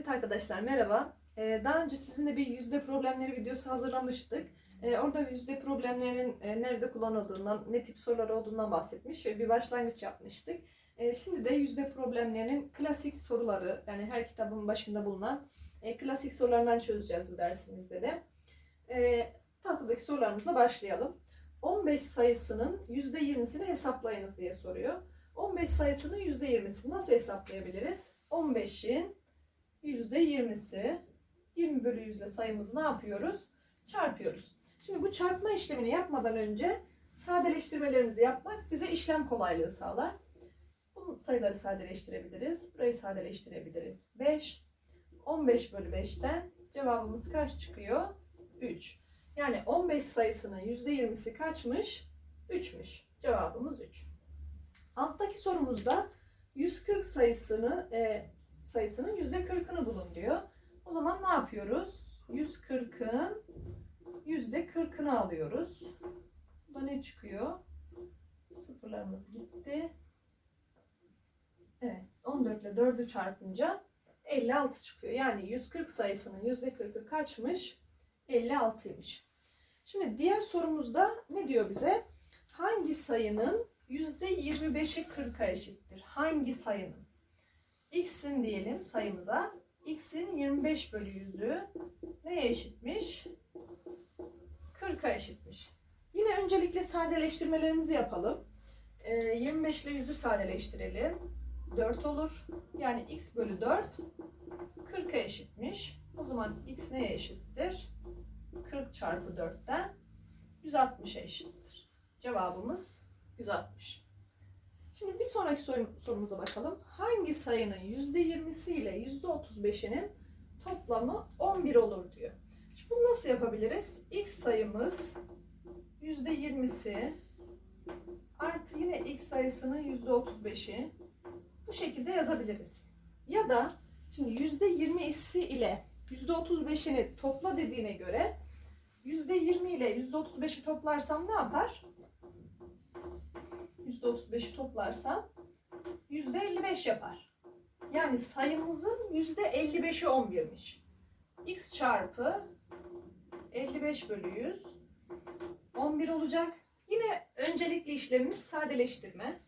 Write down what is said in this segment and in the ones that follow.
Evet arkadaşlar merhaba. Ee, daha önce sizinle bir yüzde problemleri videosu hazırlamıştık. Ee, orada yüzde problemlerinin e, nerede kullanıldığından, ne tip sorular olduğundan bahsetmiş ve bir başlangıç yapmıştık. Ee, şimdi de yüzde problemlerinin klasik soruları, yani her kitabın başında bulunan e, klasik sorularından çözeceğiz bu dersimizde de. Tahtadaki sorularımızla başlayalım. 15 sayısının yüzde 20'sini hesaplayınız diye soruyor. 15 sayısının yüzde 20'sini nasıl hesaplayabiliriz? 15'in %20'si 20 bölü 100 ile sayımızı ne yapıyoruz? Çarpıyoruz. Şimdi bu çarpma işlemini yapmadan önce sadeleştirmelerimizi yapmak bize işlem kolaylığı sağlar. Bu sayıları sadeleştirebiliriz. Burayı sadeleştirebiliriz. 5. 15 bölü 5'ten cevabımız kaç çıkıyor? 3. Yani 15 sayısının %20'si kaçmış? 3'müş. Cevabımız 3. Alttaki sorumuzda 140 sayısını e, sayısının %40'ını bulun diyor. O zaman ne yapıyoruz? 140'ın %40'ını alıyoruz. Bu da ne çıkıyor? Sıfırlarımız gitti. Evet, 14 ile 4'ü çarpınca 56 çıkıyor. Yani 140 sayısının %40'ı kaçmış? 56'ymış. Şimdi diğer sorumuzda ne diyor bize? Hangi sayının %25'i 40'a eşittir? Hangi sayının? X'in diyelim sayımıza. x'in 25 bölü 100'ü neye eşitmiş? 40'a eşitmiş. Yine öncelikle sadeleştirmelerimizi yapalım. Ee, 25 ile 100'ü sadeleştirelim. 4 olur. Yani x bölü 4 40'a eşitmiş. O zaman x neye eşittir? 40 çarpı 4'ten 160'a eşittir. Cevabımız 160. Şimdi bir sonraki soru- sorumuza bakalım. Hangi sayının %20'si ile %35'inin toplamı 11 olur diyor. Şimdi bunu nasıl yapabiliriz? X sayımız %20'si artı yine X sayısının %35'i bu şekilde yazabiliriz. Ya da şimdi %20'si ile %35'ini topla dediğine göre %20 ile %35'i toplarsam ne yapar? %35'i toplarsam %55 yapar. Yani sayımızın %55'i 11'miş. X çarpı 55 bölü 100 11 olacak. Yine öncelikli işlemimiz sadeleştirme.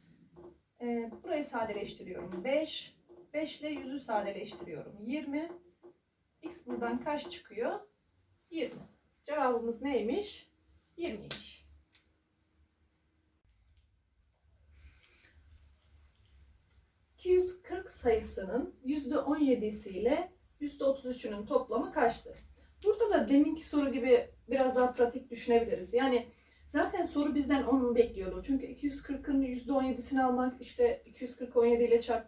Ee, burayı sadeleştiriyorum. 5. 5 ile 100'ü sadeleştiriyorum. 20. X buradan kaç çıkıyor? 20. Cevabımız neymiş? 20'ymiş. ...240 sayısının %17'si ile %33'ünün toplamı kaçtır? Burada da deminki soru gibi biraz daha pratik düşünebiliriz. Yani zaten soru bizden onu bekliyordu. Çünkü 240'ın %17'sini almak, işte 240 17 ile çarp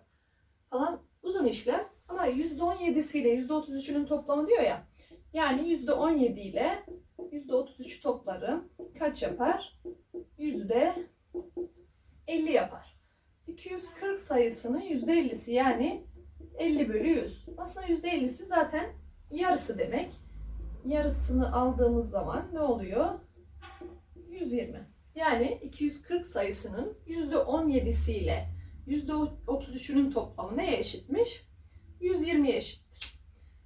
falan uzun işlem. Ama %17'si ile %33'ünün toplamı diyor ya. Yani %17 ile %33 toplarım kaç yapar? %50 yapar. 240 sayısının %50'si yani 50 bölü 100. Aslında %50'si zaten yarısı demek. Yarısını aldığımız zaman ne oluyor? 120. Yani 240 sayısının %17'si ile %33'ünün toplamı neye eşitmiş? 120'ye eşittir.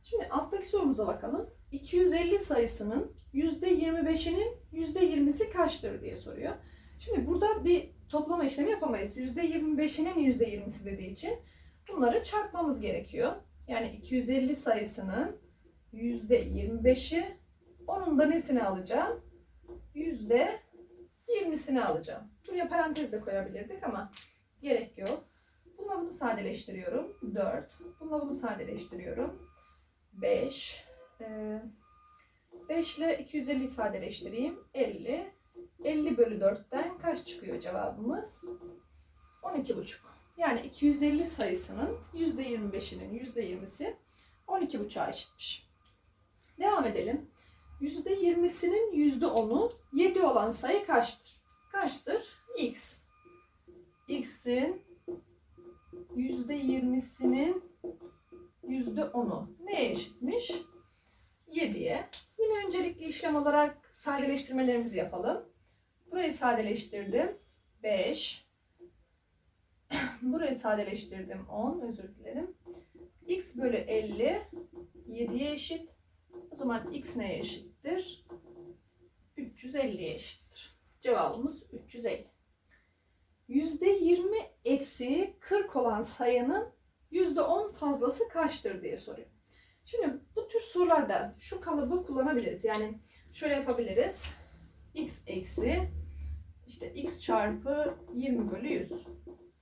Şimdi alttaki sorumuza bakalım. 250 sayısının %25'inin %20'si kaçtır diye soruyor. Şimdi burada bir toplama işlemi yapamayız. %25'inin %20'si dediği için bunları çarpmamız gerekiyor. Yani 250 sayısının %25'i onun da nesini alacağım? %20'sini alacağım. Buraya parantez de koyabilirdik ama gerek yok. Bununla bunu sadeleştiriyorum. 4. Bununla bunu sadeleştiriyorum. 5. Ee, 5 ile 250'yi sadeleştireyim. 50. 50 bölü 4'ten kaç çıkıyor cevabımız? 12,5. Yani 250 sayısının %25'inin %20'si 12,5'a eşitmiş. Devam edelim. %20'sinin %10'u 7 olan sayı kaçtır? Kaçtır? X. X'in %20'sinin %10'u neye eşitmiş? 7'ye. Yine öncelikli işlem olarak sadeleştirmelerimizi yapalım. Burayı sadeleştirdim. 5. Burayı sadeleştirdim. 10. Özür dilerim. x bölü 50 7'ye eşit. O zaman x neye eşittir? 350'ye eşittir. Cevabımız 350. %20 eksi 40 olan sayının %10 fazlası kaçtır diye soruyor. Şimdi bu tür sorularda şu kalıbı kullanabiliriz. Yani şöyle yapabiliriz. x eksi işte x çarpı 20 bölü 100.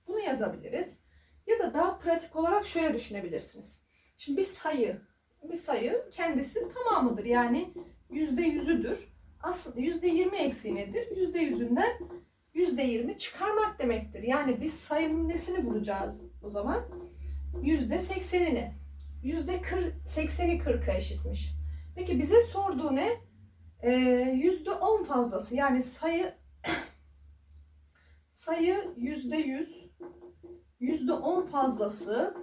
Bunu yazabiliriz. Ya da daha pratik olarak şöyle düşünebilirsiniz. Şimdi bir sayı, bir sayı kendisi tamamıdır. Yani yüzde yüzüdür. Aslında yüzde yirmi eksi nedir? Yüzde yüzünden yüzde yirmi çıkarmak demektir. Yani biz sayının nesini bulacağız o zaman? Yüzde seksenini. Yüzde sekseni kırka eşitmiş. Peki bize sorduğu ne? Ee, Yüzde on fazlası. Yani sayı sayı yüzde yüz yüzde on fazlası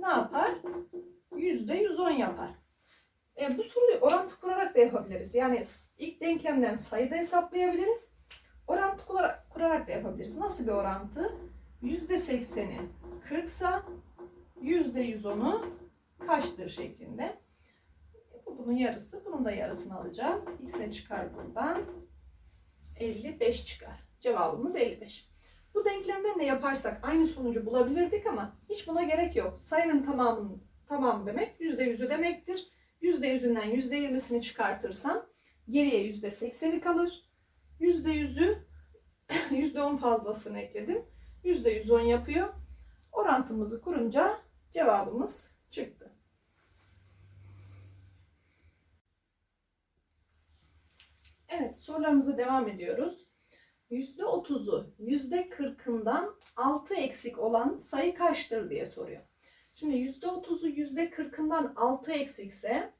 ne yapar? Yüzde yüz on yapar. E, bu soruyu orantı kurarak da yapabiliriz. Yani ilk denklemden sayı da hesaplayabiliriz. Orantı kurarak, kurarak da yapabiliriz. Nasıl bir orantı? Yüzde sekseni 40 sa yüzde yüz onu kaçtır şeklinde. Bu bunun yarısı. Bunun da yarısını alacağım. X ne çıkar buradan? 55 çıkar. Cevabımız 55. Bu denklemden de yaparsak aynı sonucu bulabilirdik ama hiç buna gerek yok. Sayının tamamının tamam demek %100'ü demektir. %100'ünden %20'sini çıkartırsam geriye %80'i kalır. %100'ü %10 fazlasını ekledim. %110 yapıyor. Orantımızı kurunca cevabımız çıktı. Evet sorularımıza devam ediyoruz. %30'u %40'ından 6 eksik olan sayı kaçtır diye soruyor. Şimdi %30'u %40'ından 6 eksikse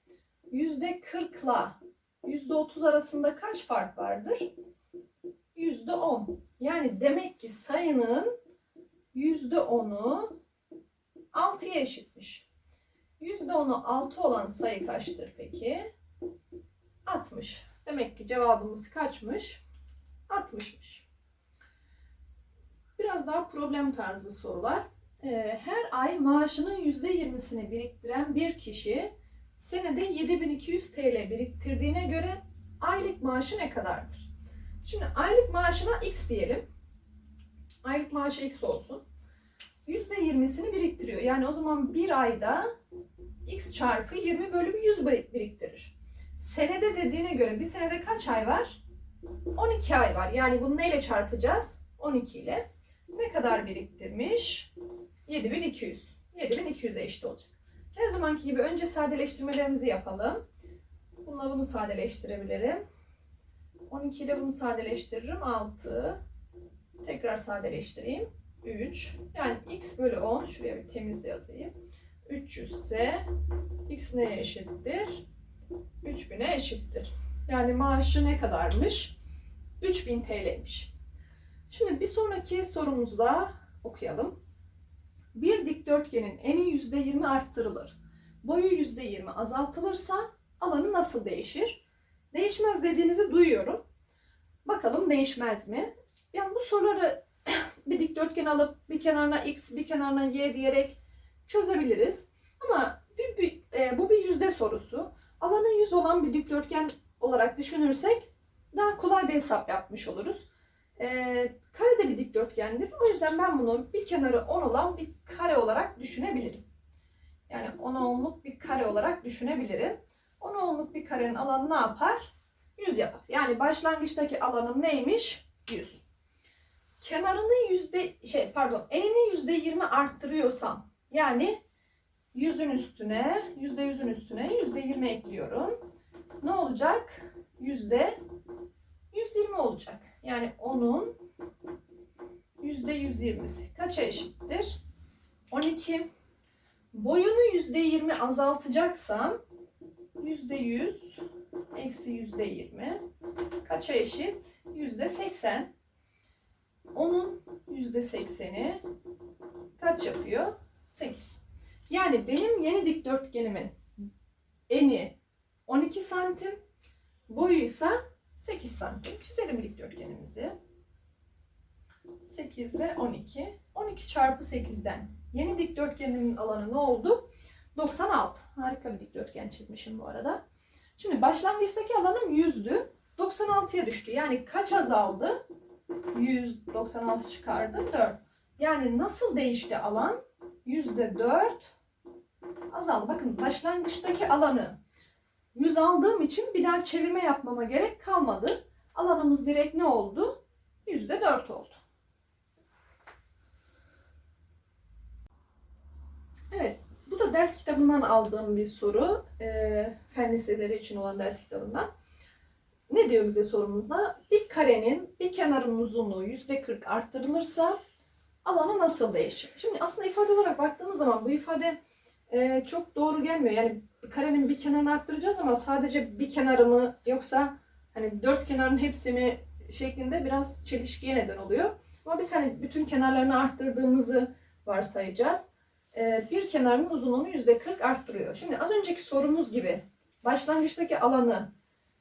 %40 ile %30 arasında kaç fark vardır? %10. Yani demek ki sayının %10'u 6'ya eşitmiş. %10'u 6 olan sayı kaçtır peki? 60. Demek ki cevabımız kaçmış? Daha problem tarzı sorular. Ee, her ay maaşının %20'sini biriktiren bir kişi senede 7200 TL biriktirdiğine göre aylık maaşı ne kadardır? Şimdi aylık maaşına x diyelim. Aylık maaşı x olsun. %20'sini biriktiriyor. Yani o zaman bir ayda x çarpı 20 bölü 100 biriktirir. Senede dediğine göre bir senede kaç ay var? 12 ay var. Yani bunu neyle çarpacağız? 12 ile. Ne kadar biriktirmiş? 7200. 7200'e eşit olacak. Her zamanki gibi önce sadeleştirmelerimizi yapalım. Bununla bunu sadeleştirebilirim. 12 ile bunu sadeleştiririm. 6. Tekrar sadeleştireyim. 3. Yani x bölü 10. Şuraya bir temiz yazayım. 300 ise x neye eşittir? 3000'e eşittir. Yani maaşı ne kadarmış? 3000 TL'ymiş. Şimdi bir sonraki sorumuzda okuyalım. Bir dikdörtgenin eni %20 arttırılır. Boyu %20 azaltılırsa alanı nasıl değişir? Değişmez dediğinizi duyuyorum. Bakalım değişmez mi? Yani bu soruları bir dikdörtgen alıp bir kenarına x, bir kenarına y diyerek çözebiliriz. Ama bir, bir, e, bu bir yüzde sorusu. Alanı 100 olan bir dikdörtgen olarak düşünürsek daha kolay bir hesap yapmış oluruz. E, kare de bir dikdörtgendir. O yüzden ben bunu bir kenarı 10 olan bir kare olarak düşünebilirim. Yani 10 ohmluk bir kare olarak düşünebilirim. 10 ohmluk bir karenin alanı ne yapar? 100 yapar. Yani başlangıçtaki alanım neymiş? 100. Kenarını yüzde şey pardon enini yüzde 20 arttırıyorsam yani yüzün üstüne yüzde yüzün üstüne yüzde 20 ekliyorum. Ne olacak? Yüzde 120 olacak. Yani onun yüzde 120'si kaça eşittir? 12. Boyunu yüzde 20 azaltacaksam yüzde 100 eksi yüzde 20 kaça eşit? Yüzde 80. Onun yüzde 80'i kaç yapıyor? 8. Yani benim yeni dikdörtgenimin eni 12 santim, boyu ise 8 santim. Çizelim dikdörtgenimizi. 8 ve 12. 12 çarpı 8'den yeni dikdörtgenimin alanı ne oldu? 96. Harika bir dikdörtgen çizmişim bu arada. Şimdi başlangıçtaki alanım 100'dü. 96'ya düştü. Yani kaç azaldı? 196 çıkardım 4. Yani nasıl değişti alan? %4 azaldı. Bakın başlangıçtaki alanı 100 aldığım için bir daha çevirme yapmama gerek kalmadı. Alanımız direkt ne oldu? %4 oldu. Evet, bu da ders kitabından aldığım bir soru. E, fen liseleri için olan ders kitabından. Ne diyor bize sorumuzda? Bir karenin bir kenarının uzunluğu %40 arttırılırsa alanı nasıl değişir? Şimdi aslında ifade olarak baktığımız zaman bu ifade e, çok doğru gelmiyor. Yani karenin bir kenarını arttıracağız ama sadece bir kenarı mı yoksa hani dört kenarın hepsi mi şeklinde biraz çelişkiye neden oluyor. Ama biz hani bütün kenarlarını arttırdığımızı varsayacağız. E, bir kenarın uzunluğunu %40 arttırıyor. Şimdi az önceki sorumuz gibi başlangıçtaki alanı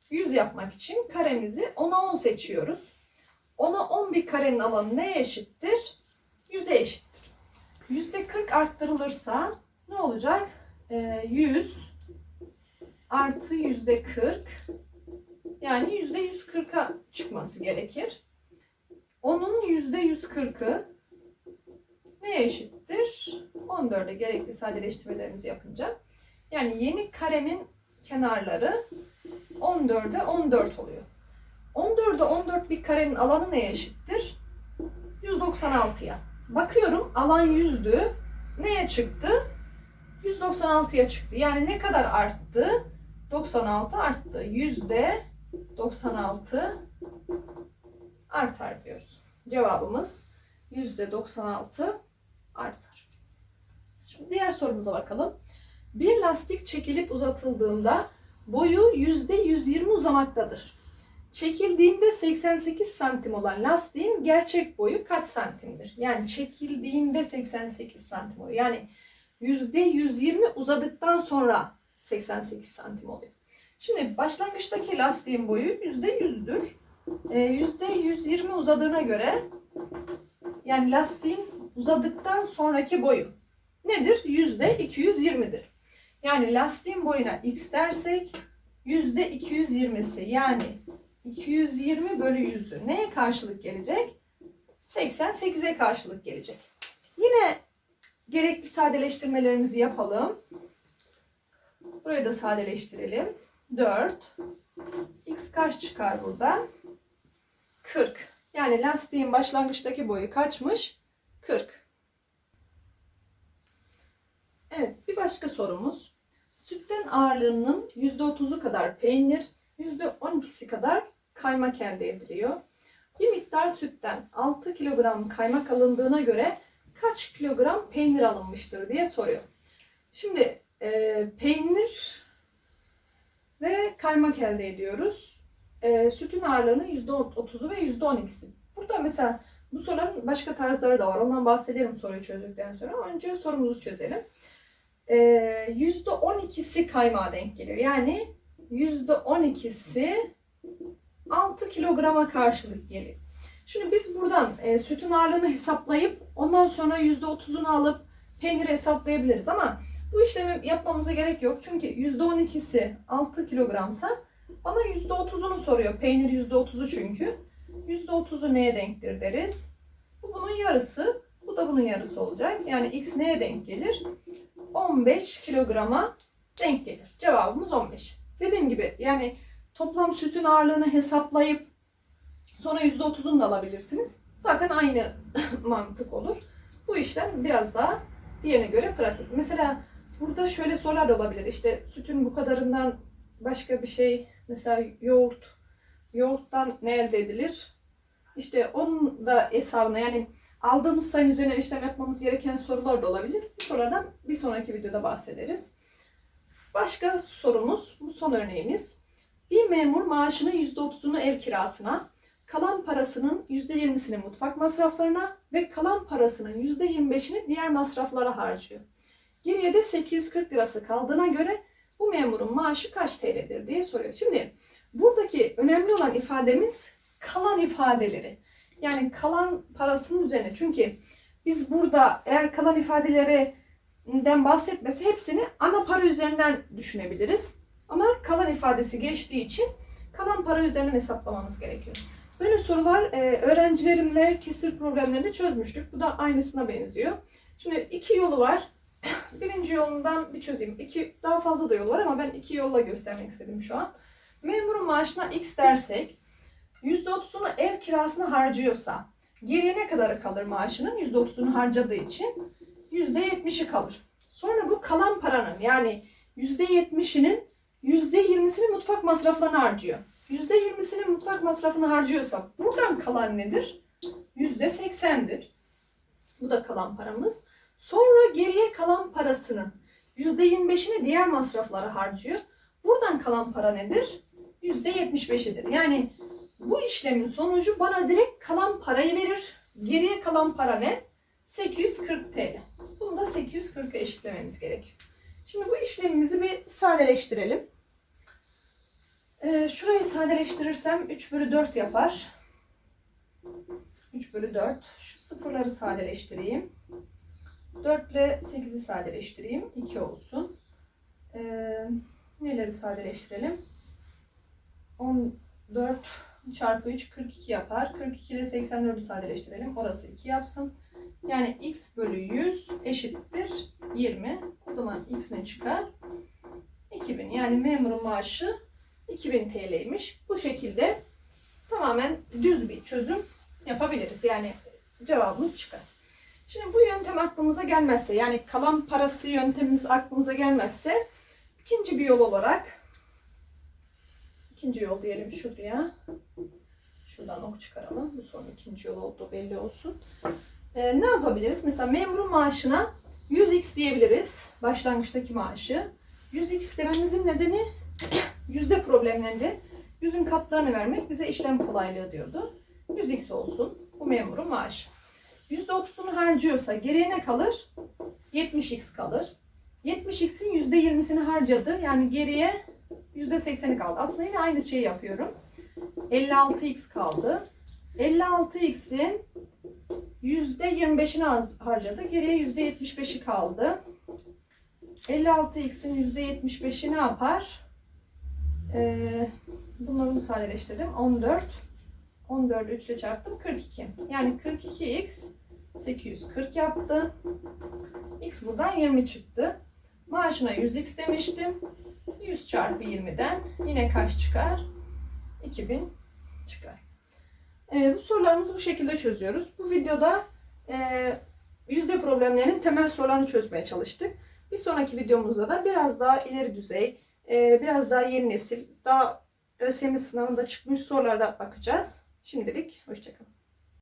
100 yapmak için karemizi 10'a 10 seçiyoruz. 10'a 10 bir karenin alanı neye eşittir? 100'e eşittir. %40 arttırılırsa ne olacak? Ee, 100 artı %40 yani %140'a çıkması gerekir. Onun %140'ı neye eşittir? 14'e gerekli sadeleştirmelerimizi yapınca. Yani yeni karemin kenarları 14'e 14 oluyor. 14'e 14 bir karenin alanı neye eşittir? 196'ya. Bakıyorum alan 100'dü. Neye çıktı? 196'ya çıktı. Yani ne kadar arttı? 96 arttı. Yüzde 96 artar diyoruz. Cevabımız yüzde 96 artar. Şimdi diğer sorumuza bakalım. Bir lastik çekilip uzatıldığında boyu yüzde 120 uzamaktadır. Çekildiğinde 88 santim olan lastiğin gerçek boyu kaç santimdir? Yani çekildiğinde 88 santim oluyor. Yani yüzde 120 uzadıktan sonra 88 santim oluyor. Şimdi başlangıçtaki lastiğin boyu yüzde 100'dür. Yüzde 120 uzadığına göre yani lastiğin uzadıktan sonraki boyu nedir? Yüzde 220'dir. Yani lastiğin boyuna x dersek yüzde 220'si yani 220 bölü 100'ü neye karşılık gelecek? 88'e karşılık gelecek. Yine gerekli sadeleştirmelerimizi yapalım. Burayı da sadeleştirelim. 4. X kaç çıkar buradan? 40. Yani lastiğin başlangıçtaki boyu kaçmış? 40. Evet bir başka sorumuz. Sütten ağırlığının %30'u kadar peynir, %12'si kadar kaymak elde ediliyor. Bir miktar sütten 6 kilogram kaymak alındığına göre kaç kilogram peynir alınmıştır diye soruyor. Şimdi e, peynir ve kaymak elde ediyoruz. E, sütün ağırlığının %30'u ve %12'si. Burada mesela bu soruların başka tarzları da var. Ondan bahsederim soruyu çözdükten sonra. Önce sorumuzu çözelim. E, %12'si kaymağa denk gelir. Yani %12'si 6 kilograma karşılık gelir. Şimdi biz buradan e, sütün ağırlığını hesaplayıp ondan sonra %30'unu alıp peyniri hesaplayabiliriz ama bu işlemi yapmamıza gerek yok. Çünkü %12'si 6 kilogramsa bana %30'unu soruyor. Peynir %30'u çünkü. %30'u neye denktir deriz. Bu bunun yarısı. Bu da bunun yarısı olacak. Yani x neye denk gelir? 15 kilograma denk gelir. Cevabımız 15. Dediğim gibi yani toplam sütün ağırlığını hesaplayıp sonra %30'unu da alabilirsiniz. Zaten aynı mantık olur. Bu işlem biraz daha diğerine göre pratik. Mesela burada şöyle sorular olabilir. İşte sütün bu kadarından başka bir şey mesela yoğurt. Yoğurttan ne elde edilir? İşte onun da hesabına yani aldığımız sayının üzerine işlem yapmamız gereken sorular da olabilir. Bu sorulardan bir sonraki videoda bahsederiz. Başka sorumuz, bu son örneğimiz. Bir memur maaşının %30'unu ev kirasına, kalan parasının %20'sini mutfak masraflarına ve kalan parasının %25'ini diğer masraflara harcıyor. Geriye de 840 lirası kaldığına göre bu memurun maaşı kaç TL'dir diye soruyor. Şimdi buradaki önemli olan ifademiz kalan ifadeleri. Yani kalan parasının üzerine. Çünkü biz burada eğer kalan ifadeleri ifadesinden bahsetmesi hepsini ana para üzerinden düşünebiliriz. Ama kalan ifadesi geçtiği için kalan para üzerinden hesaplamamız gerekiyor. Böyle sorular e, öğrencilerimle kesir problemlerini çözmüştük. Bu da aynısına benziyor. Şimdi iki yolu var. Birinci yolundan bir çözeyim. İki, daha fazla da yol var ama ben iki yolla göstermek istedim şu an. Memurun maaşına x dersek %30'unu ev kirasına harcıyorsa geriye ne kadarı kalır maaşının? %30'unu harcadığı için %70'i kalır. Sonra bu kalan paranın yani %70'inin %20'sini mutfak masraflarına harcıyor. %20'sini mutfak masrafına harcıyorsa buradan kalan nedir? %80'dir. Bu da kalan paramız. Sonra geriye kalan parasının %25'ini diğer masraflara harcıyor. Buradan kalan para nedir? %75'idir. Yani bu işlemin sonucu bana direkt kalan parayı verir. Geriye kalan para ne? 840 TL. Bunu da 840'a eşitlememiz gerekiyor. Şimdi bu işlemimizi bir sadeleştirelim. Ee, şurayı sadeleştirirsem 3 bölü 4 yapar. 3 bölü 4. Şu sıfırları sadeleştireyim. 4 ile 8'i sadeleştireyim. 2 olsun. Ee, neleri sadeleştirelim? 14 çarpı 3 42 yapar. 42 ile 84'ü sadeleştirelim. Orası 2 yapsın. Yani x bölü 100 eşittir 20. O zaman x ne çıkar? 2000. Yani memurun maaşı 2000 TL'ymiş. Bu şekilde tamamen düz bir çözüm yapabiliriz. Yani cevabımız çıkar. Şimdi bu yöntem aklımıza gelmezse yani kalan parası yöntemimiz aklımıza gelmezse ikinci bir yol olarak ikinci yol diyelim şuraya. Şuradan ok çıkaralım. Bu son ikinci yol oldu belli olsun. Ee, ne yapabiliriz? Mesela memurun maaşına 100x diyebiliriz. Başlangıçtaki maaşı. 100x dememizin nedeni yüzde problemlerinde yüzün katlarını vermek bize işlem kolaylığı diyordu. 100x olsun. Bu memurun maaşı. %30'unu harcıyorsa geriye ne kalır? 70x kalır. 70x'in %20'sini harcadı. Yani geriye %80'i kaldı. Aslında yine aynı şeyi yapıyorum. 56x kaldı. 56x'in %25'ini az- harcadı. Geriye %75'i kaldı. 56x'in %75'i ne yapar? Ee, bunları sadeleştirdim. 14. 14'ü 3 ile çarptım. 42. Yani 42x 840 yaptı. X buradan 20 çıktı. Maaşına 100x demiştim. 100 çarpı 20'den yine kaç çıkar? 2000 çıkar. Ee, bu sorularımızı bu şekilde çözüyoruz. Bu videoda e, yüzde problemlerinin temel sorularını çözmeye çalıştık. Bir sonraki videomuzda da biraz daha ileri düzey, e, biraz daha yeni nesil, daha ÖSYM sınavında çıkmış sorulara bakacağız. Şimdilik hoşçakalın.